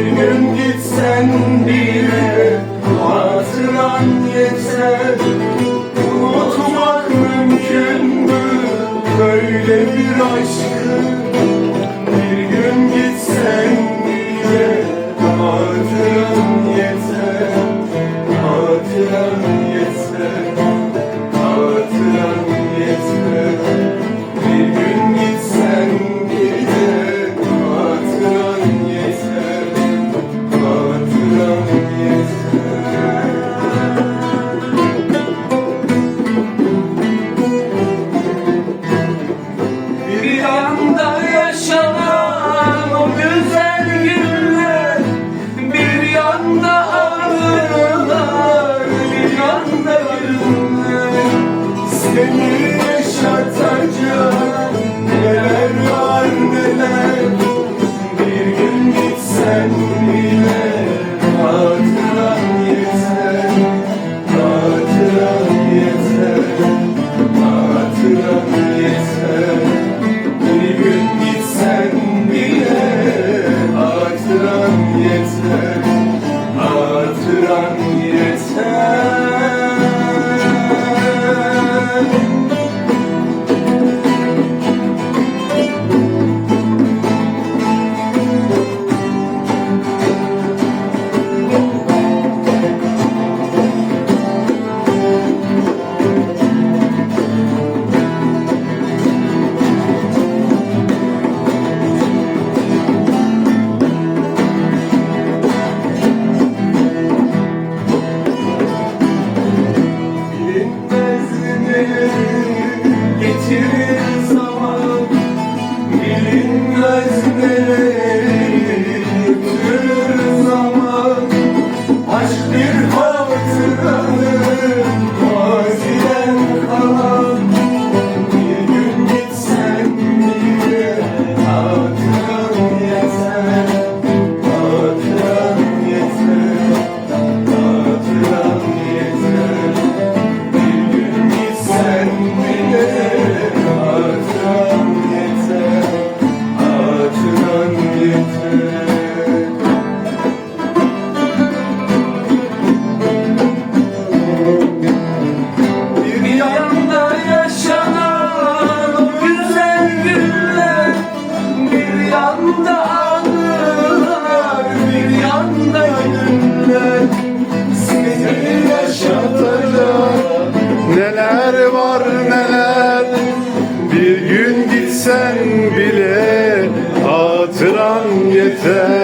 Bir gün gitsen bile hatıran yeter. Unutmak mümkün mü? Böyle bir aşkı Seni yaşatacak neler var neler Bir gün gitsen bile yeter.